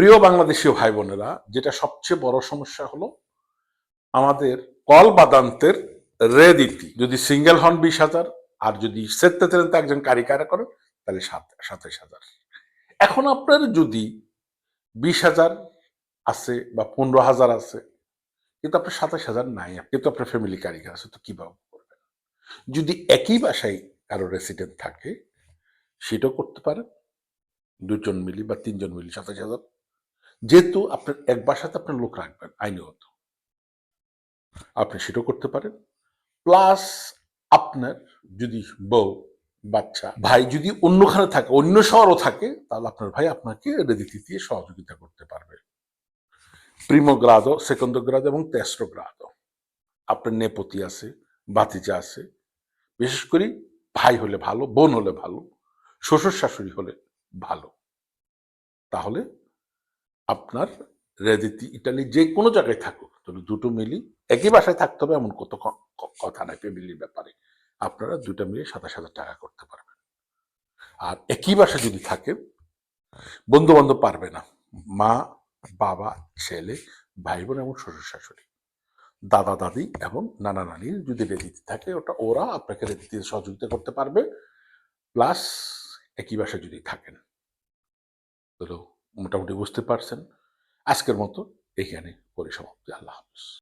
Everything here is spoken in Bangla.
প্রিয় বাংলাদেশীয় ভাই বোনেরা যেটা সবচেয়ে বড় সমস্যা হলো আমাদের কল বাদান্তের রেদিতি যদি সিঙ্গেল হন বিশ হাজার, আর যদি সেত্তে তেলেন্তে একজন কারিকারা করেন, তাহলে সাত সাতাইশ হাজার। এখন আপনার যদি বিশ হাজার আছে বা পনেরো হাজার আছে, কিন্তু আপনার সাতাশ হাজার নাই, কিন্তু আপনার ফ্যামিলি কারিগর আছে, তো কীভাবে করবেন? যদি একই বাসায় কারও রেসিডেন্ট থাকে, সেটাও করতে পারেন। দুজন মিলি বা তিনজন মিলি সাতাশ হাজার। যেহেতু আপনার, এক বাসাতে আপনার লোক রাখবেন, আইনগত। আপনি সেটাও করতে পারেন। প্লাস আপনার যদি বউ, বাচ্চা, ভাই যদি অন্যখানে থাকে, অন্য শহরও থাকে, তাহলে আপনার ভাই আপনাকে রেদিতি দিয়ে সহযোগিতা করতে পারবে। প্রিমো গ্রাদো সেকন্দ গ্রাদো এবং তেসরো গ্রাদো আপনার নেপতি আছে বাতিজা আছে। বিশেষ করে ভাই হলে ভালো, বোন হলে ভালো, শ্বশুর শাশুড়ি হলে ভালো। তাহলে আপনার রেদিতি ইটালি যে কোনো জায়গায় থাকুক, তবে দুটো মিলি একই বাসায় থাকতে হবে এমন কত কথা নাই ফ্যামিলির ব্যাপারে। আপনারা দুটো মিলে সাতাশ হাজার টাকা করতে পারবেন। আর একই বাসা যদি থাকেন বন্ধু বান্ধব পারবে না। মা, বাবা, ছেলে ভাই বোন এবং শ্বশুর শাশুড়ি। দাদা, দাদি এবং নানা নানির যদি রেদিতি থাকে, ওটা ওরা আপনাকে রেদিতে সহযোগিতা করতে পারবে। প্লাস একই বাসায় যদি থাকেন। তো মোটামুটি বুঝতে পারছেন। আজকের মতো এখানে পরিসমাপ্তি। আল্লাহ হাফিজ।